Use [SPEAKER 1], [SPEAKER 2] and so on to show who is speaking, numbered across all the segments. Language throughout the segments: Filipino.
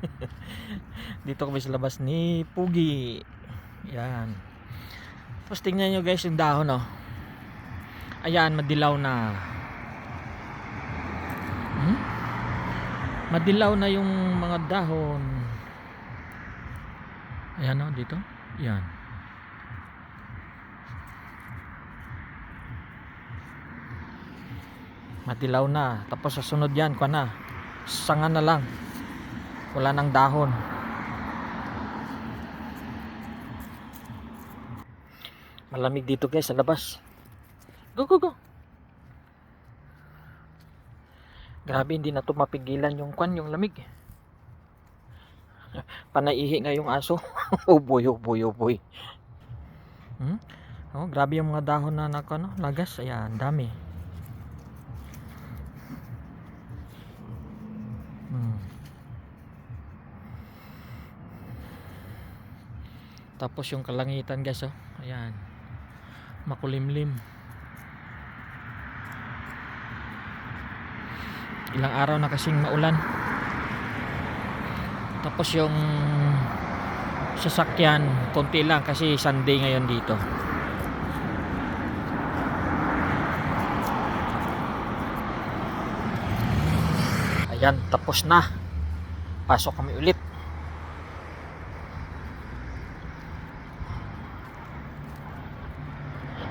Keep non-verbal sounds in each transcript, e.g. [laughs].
[SPEAKER 1] [laughs] Dito kami sa labas ni Pugi. Yan. Tapos tingnan nyo guys yung dahon oh. Ayan, madilaw na. Hmm? Madilaw na yung mga dahon. Ayan oh, dito. Yan. Madilaw na. Tapos sa sunod yan, kwa na. Sanga na lang. Wala nang dahon. Malamig dito guys sa labas. Go, go, go. Grabe, hindi na to mapigilan yung kwan, yung lamig. [laughs] Panaihi nga yung aso. [laughs] oh boy, oh boy, oh. Hmm? Oh, grabe yung mga dahon na nako, no? lagas. Ayan, dami. Tapos yung kalangitan guys, oh. Ayan. Makulimlim. Ilang araw na kasing maulan. Tapos yung sasakyan, konti lang kasi Sunday ngayon dito. Ayan, tapos na. Pasok kami ulit.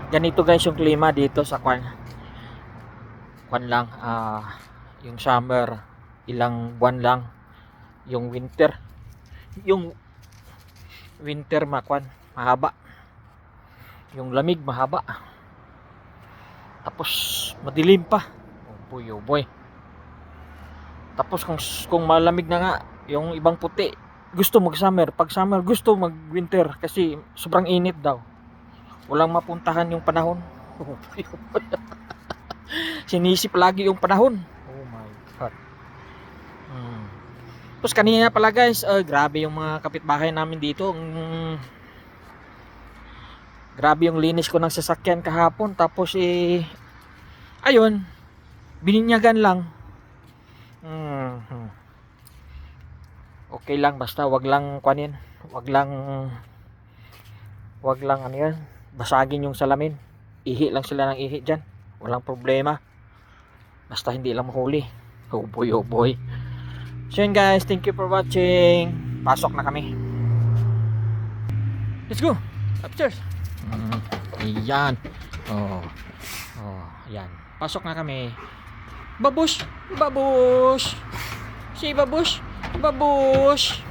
[SPEAKER 1] Ganito guys yung klima dito sa Kwan. Kwan lang, ah, yung summer, ilang buwan lang. Yung winter, yung winter makwan, mahaba. Yung lamig mahaba. Tapos madilim pa. Oh boy, oh boy. Tapos kung kung malamig na nga, yung ibang puti, gusto mag summer. Pag summer, gusto mag winter kasi sobrang init daw. Walang mapuntahan yung panahon. [laughs] Oh. Sinisip lagi yung panahon. Oh my god. Hmm. Tapos kanina pala guys, ay grabe yung mga kapitbahay namin dito. Mm, grabe yung linis ko ng sasakyan kahapon. Tapos eh, ayun, bininyagan lang. Mhm. Okay lang basta wag lang kwanin, wag lang wag lang ano yan, basagin yung salamin. Ihi lang sila ng ihi diyan. Walang problema. Basta hindi lang mahuli. Oh boy, oh boy. So yun guys, thank you for watching. Pasok na kami. Let's go. Upstairs. Mm, ayan. Oh. Oh, ayan. Pasok na kami. Babush! Babush! Si Babush! Babush!